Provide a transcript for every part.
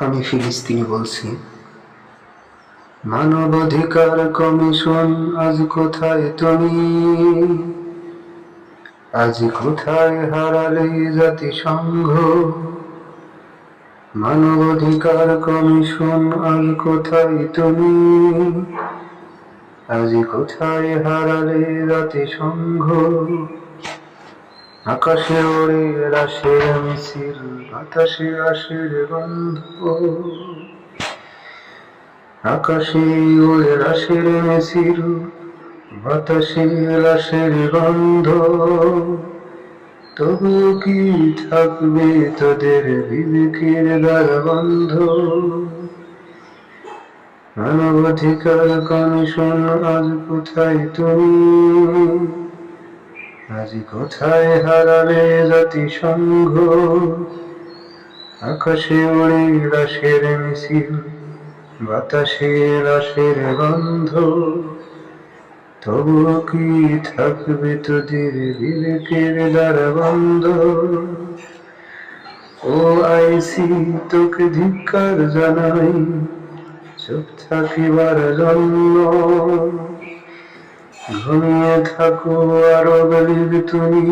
আমি ফিলিস্তিনি বলছি। মানবাধিকার কমিশন, আজ কোথায় তুমি? আজ কোথায় হারালে জাতিসংঘ? মানবাধিকার কমিশন, আজ কোথায় তুমি? আজ কোথায় হারালে জাতিসংঘ? আকাশে ওড়ে রাশের মিছিল, বাতাসে আসের গন্ধ। আকাশে ওড়ে রাশের মিছিল, বাতাসে রাশের গন্ধ। তবু কি থাকবে তোদের বিবেকের দ্বার বন্ধ মানবাধিকার কমিশন, আজ কোথায় তুমি? আজ কোথায় হারালে জাতিসংঘ? আকাশে ওড়ে রাশের মিছিল, বাতাসে রাশের গন্ধ। তবু কি থাকবে তোদের বিবেকের দ্বারা বন্ধ ও আইসি তোকে ধিক্কার জানাই চুপ থাকিবার জন্য। ঘুমিয়ে থাকো আরও গরিব তুমি।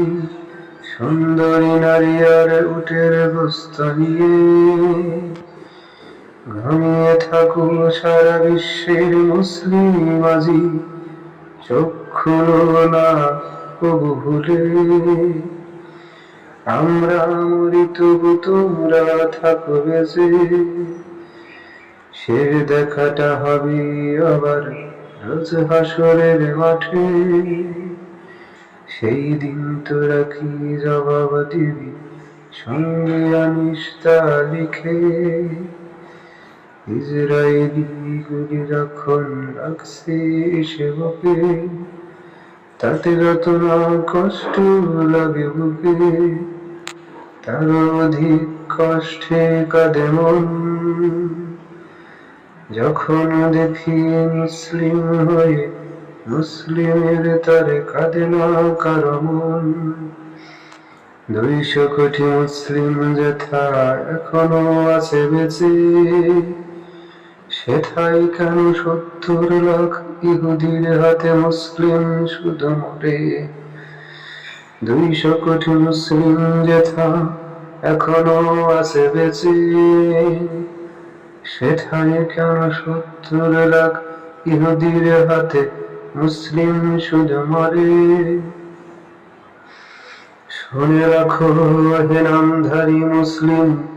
সুন্দরী নারী আর উটের বস্ত নিয়ে। ঘুমিয়ে থাকো সারা বিশ্বের মুসলিম চোখ খুলো না কবু আমরা মরি তবু তোমরা থাকো বেঁচে শের দেখাটা হবে আবার রোজ হাসরের মাঠে, সেই দিন তোরা কি জবাব দিবি, সঙ্গে আনিস তা লিখে। ইসরায়েলি গুলি যখন রাখছে সেবকে তাতে যত না কষ্ট লাগে বুকে তার অধিক কষ্টে কাঁদে মন। যখন দেখি মুসলিম হয়ে, মুসলিমের তারে কাঁদে না কারও মন। দুইশো কোটি মুসলিম যেথা এখনও আছে বেঁচে সেথাই কেন সত্তর লাখ ইহুদির হাতে মুসলিম শুধু মরে? দুইশো কোটি মুসলিম যেথা এখনও আছে বেঁচে সেথায় কেন সত্তর লাখ ইহুদির হাতে মুসলিম শুধু মরে। শুনে রাখো হে নামধারী মুসলিম।